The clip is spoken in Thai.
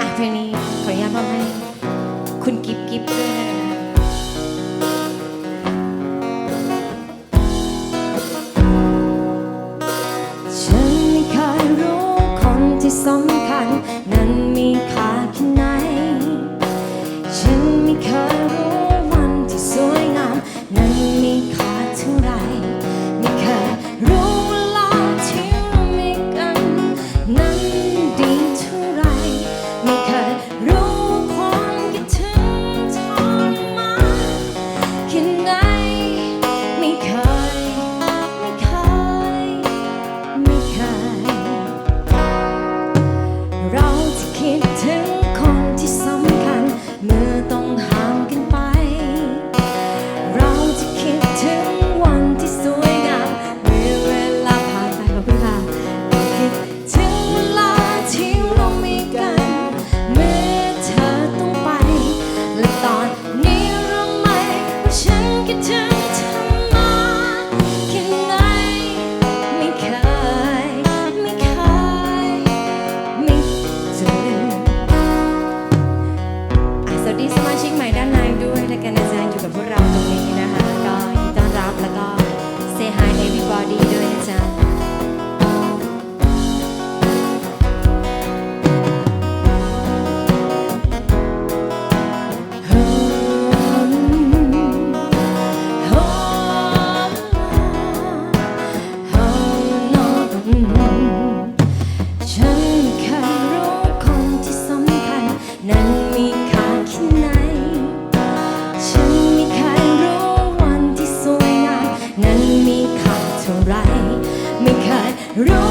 อะเพลงนี้ขออนุญาตมอบให้ คุณกิฟกิฟด้วยนะคะ забирав до неї. 려